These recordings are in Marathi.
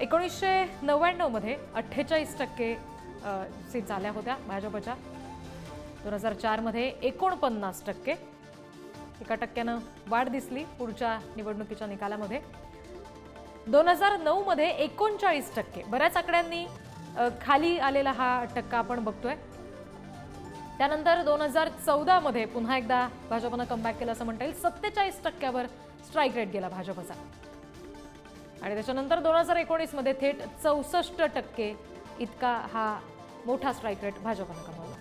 एकोणीसशे नव्याण्णवमध्ये अठ्ठेचाळीस टक्के अ, सीट्स आल्या होत्या भाजपच्या. दोन हजार चारमध्ये एकोणपन्नास टक्के. एका टक्क्यानं वाढ दिसली पुढच्या निवडणुकीच्या निकालामध्ये. दोन हजार नऊमध्ये एकोणचाळीस टक्के. बऱ्याच आकड्यांनी खाली आलेला हा टक्का आपण बघतोय. त्यानंतर दोन हजार चौदामध्ये पुन्हा एकदा भाजपनं कमबॅक केलं असं म्हणता येईल. सत्तेचाळीस टक्क्यावर स्ट्राईक रेट गेला भाजपचा. आणि त्याच्यानंतर दोन हजार एकोणीसमध्ये थेट चौसष्ट टक्के इतका हा मोठा स्ट्राईक रेट भाजपनं कमावला.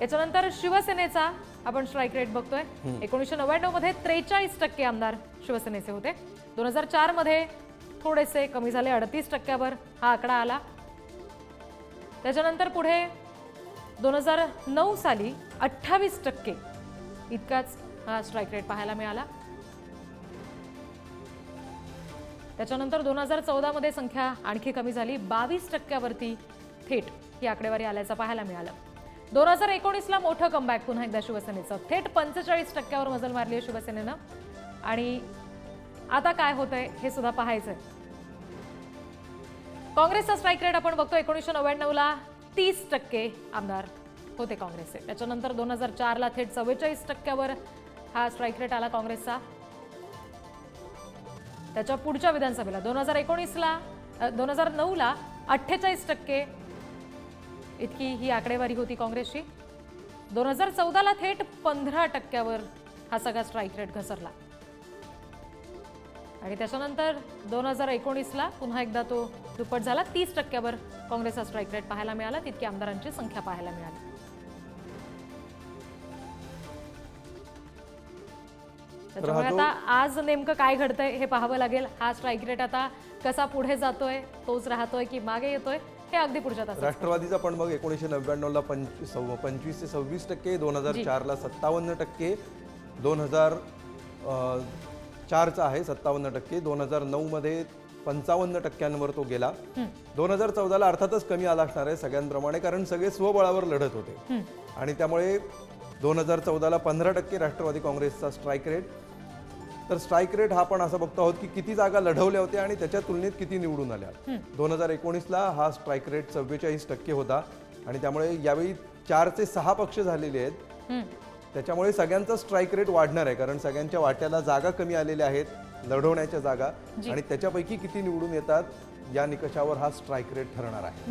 याच्यानंतर शिवसेनेचा आपण स्ट्राईक रेट बघतोय. एकोणीसशे नव्याण्णवमध्ये त्रेचाळीस टक्के आमदार शिवसेनेचे होते. दोन हजार चारमध्ये थोडेसे कमी झाले अडतीस टक्क्यावर हा आकडा आला. त्याच्यानंतर पुढे दोन हजार नऊ साली अठ्ठावीस टक्के इतकाच हा स्ट्राईक रेट पाहायला मिळाला. त्याच्यानंतर दोन हजार चौदामध्ये संख्या आणखी कमी झाली. बावीस टक्क्यावरती थेट ही आकडेवारी आल्याचं पाहायला मिळालं. दोन हजार एकोणीसला मोठं कमबॅक पुन्हा एकदा शिवसेनेचं. थेट पंचेचाळीस टक्क्यावर मजल मारली आहे शिवसेनेनं. आणि आता काय होतंय हे सुद्धा पाहायचंय. काँग्रेसचा स्ट्राईक रेट आपण बघतो एकोणीसशे नव्याण्णवला तीस टक्के आमदार होते काँग्रेसचे. त्याच्यानंतर दोन हजार चारला थेट चव्वेचाळीस टक्क्यावर हा स्ट्राईक रेट आला काँग्रेसचा. त्याच्या पुढच्या विधानसभेला. दोन हजार एकोणीसला दोन हजार नऊला अठ्ठेचाळीस टक्के इतकी ही आकडेवारी होती काँग्रेसची. दोन हजार चौदाला थेट पंधरा टक्क्यावर हा सगळा स्ट्राईक रेट घसरला. आणि त्याच्यानंतर दोन हजार एकोणीसला पुन्हा एकदा तो दुप्पट झाला. तीस टक्क्यावर काँग्रेसचा स्ट्राईक रेट पाहायला मिळाला. तितकी आमदारांची संख्या पाहायला मिळाली. त्याच्यामुळे आता आज नेमकं काय घडतंय हे पाहावं लागेल. हा स्ट्राईक रेट आता कसा पुढे जातोय तोच राहतोय की मागे येतोय हे अगदी पुढच्या तासात राष्ट्रवादीचा पण मग एकोणीसशे नव्याण्णवला पंचवीस सव्व- पंचवीस ते सव्वीस टक्के दोन हजार चारला सत्तावन्न टक्के दोन हजार चारचा आहे सत्तावन्न टक्के दोन हजार नऊमध्ये पंचावन्न टक्क्यांवर तो गेला. दोन हजार चौदाला अर्थातच कमी आला असणार आहे सगळ्यांप्रमाणे कारण सगळे स्वबळावर लढत होते. आणि त्यामुळे दोन हजार चौदाला पंधरा टक्के राष्ट्रवादी काँग्रेसचा स्ट्राईक रेट तर स्ट्राईक रेट हा पण असं बघतो आहोत की किती जागा लढवल्या होत्या आणि त्याच्या तुलनेत किती निवडून आल्या. दोन हजार एकोणीसला हा स्ट्राईक रेट चव्वेचाळीस टक्के होता आणि त्यामुळे यावेळी चार ते सहा पक्ष झालेले आहेत. त्याच्यामुळे सगळ्यांचा स्ट्राईक रेट वाढणार आहे कारण सगळ्यांच्या वाट्याला जागा कमी आलेल्या आहेत लढवण्याच्या जागा आणि त्याच्यापैकी किती निवडून येतात या निकषावर हा स्ट्राईक रेट ठरणार आहे.